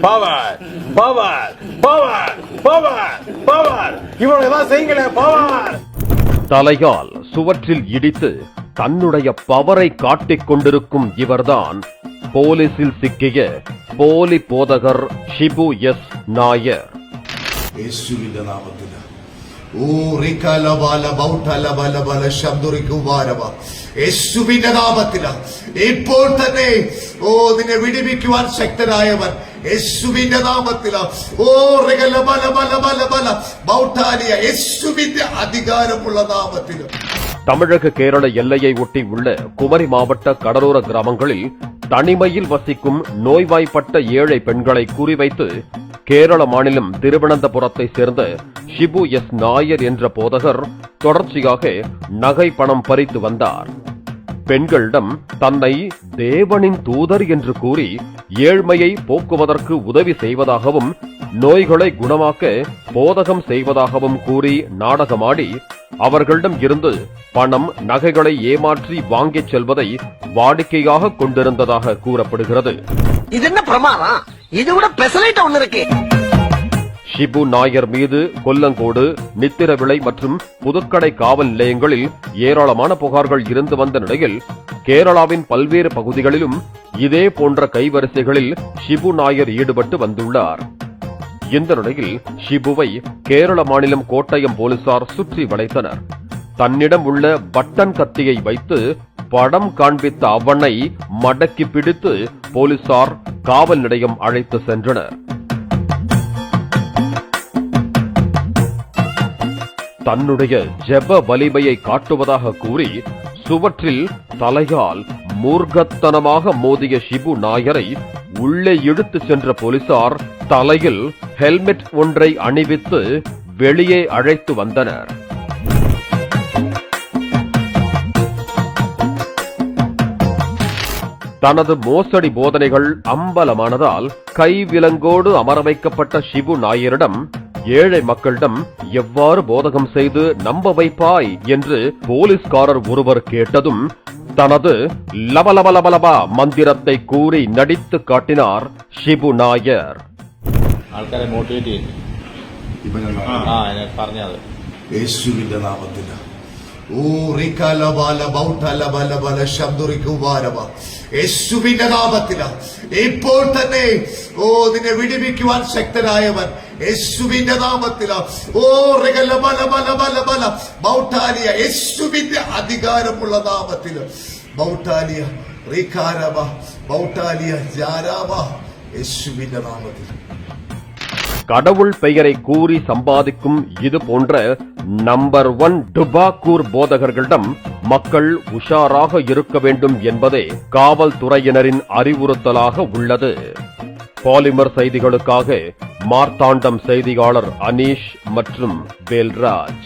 Power power power power power. இவனுக்கு தான் செய்யுங்களேன் power. தலையால் சுவற்றில் இடித்து தன்னுடைய பவரை காட்டிக் கொண்டிருக்கும் இவர்தான் போலீசில் சிக்கிய போலி போதகர் ஷிபு எஸ் நாயர். യേശുവിന്റെ നാമത്തിൽ ഓ റിക്കല ബാല ബൗട്ടല ബല ബല ശബ്ദുറിക്കുവാരവ യേശുവിന്റെ നാമത്തിൽ ഇപ്പോൾ തന്നെ ഓ നിന്നെ വിടിവിക്കുവാൻ ശക്തനായവൻ യേശുവിന്റെ നാമത്തിൽ ഓ റികല ബല ബല ബല ബല ബൗട്ടാലിയ യേശുവിന്റെ അധികാരമുള്ള നാമത്തിൽ தமிழக கேரள எல்லையை ஒட்டி உள்ள குமரி மாவட்ட கடலோர கிராமங்களில் தனிமையில் வசிக்கும் நோய்வாய்ப்பட்ட ஏழை பெண்களை குறிவைத்து கேரள மாநிலம் திருவனந்தபுரத்தை சேர்ந்த ஷிபு எஸ். நாயர் என்ற போதகர் தொடர்ச்சியாக நகை பணம் பறித்து வந்தார். பெண்களிடம் தன்னை தேவனின் தூதர் என்று கூறி ஏழ்மையை போக்குவதற்கு உதவி செய்வதாகவும் நோய்களை குணமாக்க போதகம் செய்வதாகவும் கூறி நாடகமாடி அவர்களிடம் இருந்து பணம் நகைகளை ஏமாற்றி வாங்கிச் செல்வதை வாடிக்கையாக கொண்டிருந்ததாக கூறப்படுகிறது. இது என்ன பிரமாதம்? இது கூட பெசலைட் ஒண்ணு இருக்கு. ஷிபு நாயர் மீது கொல்லங்கோடு நித்திரவிளை மற்றும் புதுக்கடை காவல் நிலையங்களில் ஏராளமான புகார்கள் இருந்து வந்த நிலையில் கேரளாவின் பல்வேறு பகுதிகளிலும் இதே போன்ற கைவரிசைகளில் ஷிபு நாயர் ஈடுபட்டு வந்துள்ளார். இந்த நிலையில் ஷிபுவை கேரள மாநிலம் கோட்டயம் போலீசார் சுற்றி வளைத்தனர். தன்னிடம் உள்ள பட்டன் கத்தியை வைத்து படம் காண்பித்த அவனை மடக்கி பிடித்து போலீசார் காவல் நிலையம் அழைத்து சென்றனர். தன்னுடைய ஜெப வலிமையை காட்டுவதாக கூறி சுவற்றில் தலையால் மூர்க்கத்தனமாக மோதிய ஷிபு நாயரை உள்ளே இழுத்து சென்ற போலீசார் தலையில் ஹெல்மெட் ஒன்றை அணிவித்து வெளியே அழைத்து வந்தனர். தனது மோசடி போதனைகள் அம்பலமானதால் கைவிலங்கோடு அமர வைக்கப்பட்ட ஷிபு நாயரிடம் ஏழை மக்களிடம் எவ்வாறு போதகம் செய்து நம்ப வைப்பாய் என்று போலீஸ்காரர் ஒருவர் கேட்டதும் தனது லபலபலபலபா மந்திரத்தை கூறி நடித்து காட்டினார் ஷிபு நாயர் ആൾക്കാരെ മോട്ടിവേറ്റ് ചെയ്യും ഇവനാണ് ആ എന്നെ പറഞ്ഞത് യേശുവിന്റെ നാമത്തിൽ യേശുവിന്റെ നാമത്തിൽ ഇപ്പോൾ തന്നെ ഓ നിന്നെ വിടിവിക്കുവാൻ ശക്തനായവൻ യേശുവിന്റെ നാമത്തില. ഓ റികല ബല ബല ബല ബല ബൗട്ടാലിയ യേശുവിന്റെ അധികാരമുള്ള നാമത്തിൽ. ബൗട്ടാലിയ റീകാരവ ബൗട്ടാലിയ ജാരാവ യേശുവിന്റെ നാമത്തിൽ. கடவுள் பெயரை கூறி சம்பாதிக்கும் இது போன்ற நம்பர் ஒன் டுபாக்கூர் போதகர்களிடம் மக்கள் உஷாராக இருக்க வேண்டும் என்பதே காவல்துறையினரின் அறிவுறுத்தலாக உள்ளது. பாலிமர் செய்திகளுக்காக மார்த்தாண்டம் செய்தியாளர் அனீஷ் மற்றும் வேல்ராஜ்.